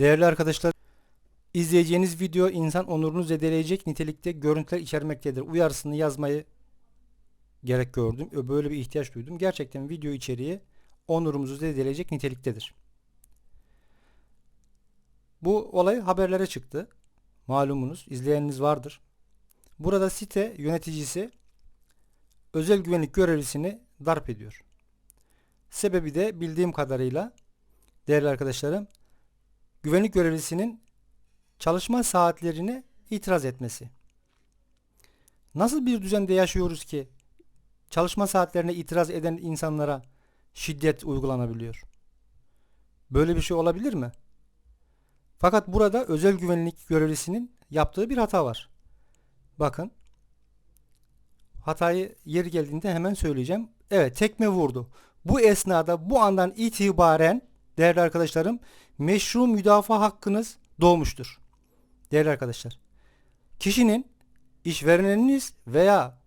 Değerli arkadaşlar, izleyeceğiniz video insan onurunu zedeleyecek nitelikte görüntüler içermektedir. Uyarısını yazmayı gerek gördüm. Böyle bir ihtiyaç duydum. Gerçekten video içeriği onurumuzu zedeleyecek niteliktedir. Bu olay haberlere çıktı. Malumunuz, izleyeniniz vardır. Burada site yöneticisi özel güvenlik görevlisini darp ediyor. Sebebi de bildiğim kadarıyla değerli arkadaşlarım güvenlik görevlisinin çalışma saatlerine itiraz etmesi. Nasıl bir düzende yaşıyoruz ki çalışma saatlerine itiraz eden insanlara şiddet uygulanabiliyor? Böyle bir şey olabilir mi? Fakat burada özel güvenlik görevlisinin yaptığı bir hata var. Bakın. Hatayı yeri geldiğinde hemen söyleyeceğim. Evet tekme vurdu. Bu esnada bu andan itibaren değerli arkadaşlarım meşru müdafaa hakkınız doğmuştur. Değerli arkadaşlar. Kişinin işvereniniz veya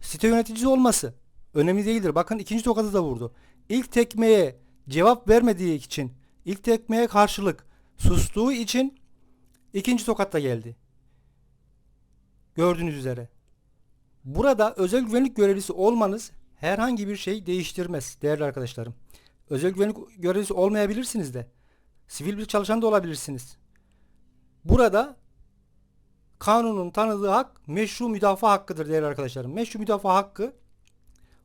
site yöneticisi olması önemli değildir. Bakın ikinci tokadı da vurdu. İlk tekmeye cevap vermediği için, ilk tekmeye karşılık sustuğu için ikinci tokat da geldi. Gördüğünüz üzere. Burada özel güvenlik görevlisi olmanız herhangi bir şey değiştirmez değerli arkadaşlarım. Özel güvenlik görevlisi olmayabilirsiniz de. Sivil bir çalışan da olabilirsiniz. Burada kanunun tanıdığı hak meşru müdafaa hakkıdır değerli arkadaşlarım. Meşru müdafaa hakkı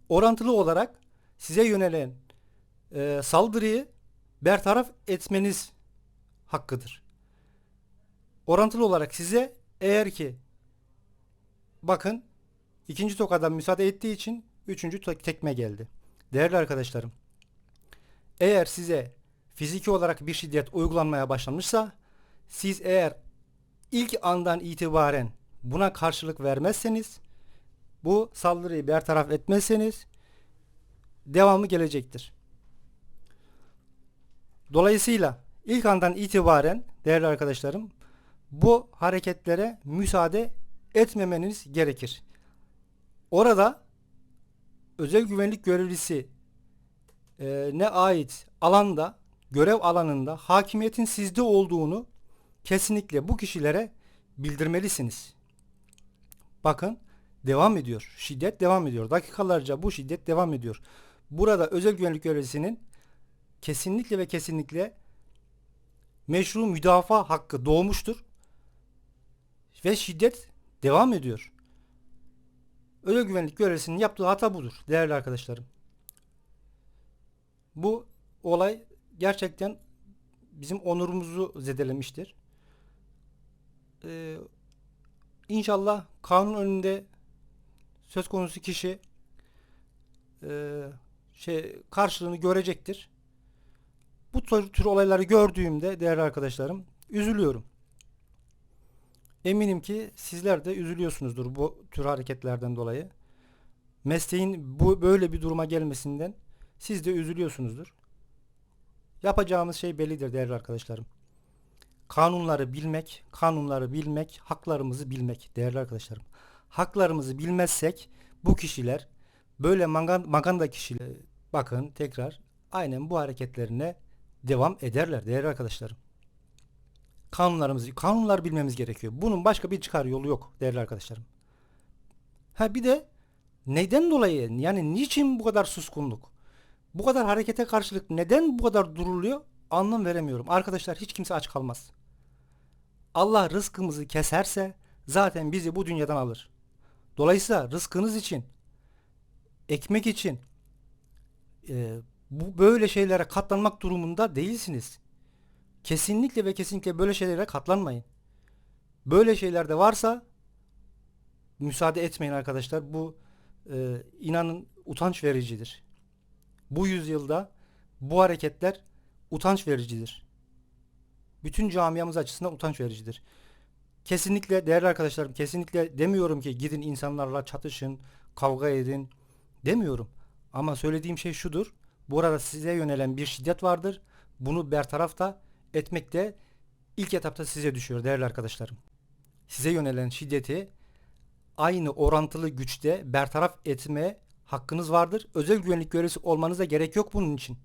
orantılı olarak size yönelen e, saldırıyı bertaraf etmeniz hakkıdır. Orantılı olarak size eğer ki bakın ikinci tokadan müsaade ettiği için üçüncü tek- tekme geldi. Değerli arkadaşlarım eğer size fiziki olarak bir şiddet uygulanmaya başlanmışsa siz eğer ilk andan itibaren buna karşılık vermezseniz bu saldırıyı bertaraf etmezseniz devamı gelecektir. Dolayısıyla ilk andan itibaren değerli arkadaşlarım bu hareketlere müsaade etmemeniz gerekir. Orada özel güvenlik görevlisi e, ne ait alanda görev alanında hakimiyetin sizde olduğunu kesinlikle bu kişilere bildirmelisiniz. Bakın devam ediyor. Şiddet devam ediyor. Dakikalarca bu şiddet devam ediyor. Burada özel güvenlik görevlisinin kesinlikle ve kesinlikle meşru müdafaa hakkı doğmuştur. Ve şiddet devam ediyor. Özel güvenlik görevlisinin yaptığı hata budur değerli arkadaşlarım. Bu olay gerçekten bizim onurumuzu zedelemiştir. Ee, inşallah kanun önünde söz konusu kişi e, şey karşılığını görecektir. Bu tür, olayları gördüğümde değerli arkadaşlarım üzülüyorum. Eminim ki sizler de üzülüyorsunuzdur bu tür hareketlerden dolayı. Mesleğin bu böyle bir duruma gelmesinden siz de üzülüyorsunuzdur. Yapacağımız şey bellidir değerli arkadaşlarım. Kanunları bilmek, kanunları bilmek, haklarımızı bilmek değerli arkadaşlarım. Haklarımızı bilmezsek bu kişiler böyle magan, maganda kişiler bakın tekrar aynen bu hareketlerine devam ederler değerli arkadaşlarım. Kanunlarımızı, kanunlar bilmemiz gerekiyor. Bunun başka bir çıkar yolu yok değerli arkadaşlarım. Ha bir de neden dolayı yani niçin bu kadar suskunluk? Bu kadar harekete karşılık neden bu kadar duruluyor? Anlam veremiyorum. Arkadaşlar hiç kimse aç kalmaz. Allah rızkımızı keserse zaten bizi bu dünyadan alır. Dolayısıyla rızkınız için, ekmek için e, bu böyle şeylere katlanmak durumunda değilsiniz. Kesinlikle ve kesinlikle böyle şeylere katlanmayın. Böyle şeyler de varsa müsaade etmeyin arkadaşlar. Bu e, inanın utanç vericidir. Bu yüzyılda bu hareketler utanç vericidir. Bütün camiamız açısından utanç vericidir. Kesinlikle değerli arkadaşlarım kesinlikle demiyorum ki gidin insanlarla çatışın, kavga edin demiyorum. Ama söylediğim şey şudur. Burada size yönelen bir şiddet vardır. Bunu bertaraf da etmek de ilk etapta size düşüyor değerli arkadaşlarım. Size yönelen şiddeti aynı orantılı güçte bertaraf etme hakkınız vardır. Özel güvenlik görevlisi olmanıza gerek yok bunun için.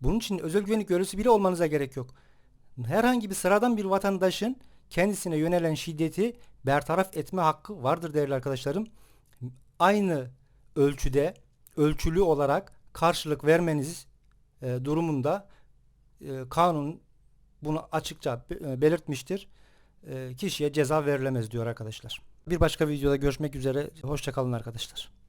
Bunun için özel güvenlik görevlisi bile olmanıza gerek yok. herhangi bir sıradan bir vatandaşın kendisine yönelen şiddeti bertaraf etme hakkı vardır değerli arkadaşlarım. Aynı ölçüde ölçülü olarak karşılık vermeniz e, durumunda e, kanun bunu açıkça e, belirtmiştir. E, kişiye ceza verilemez diyor arkadaşlar. Bir başka videoda görüşmek üzere. Hoşçakalın arkadaşlar.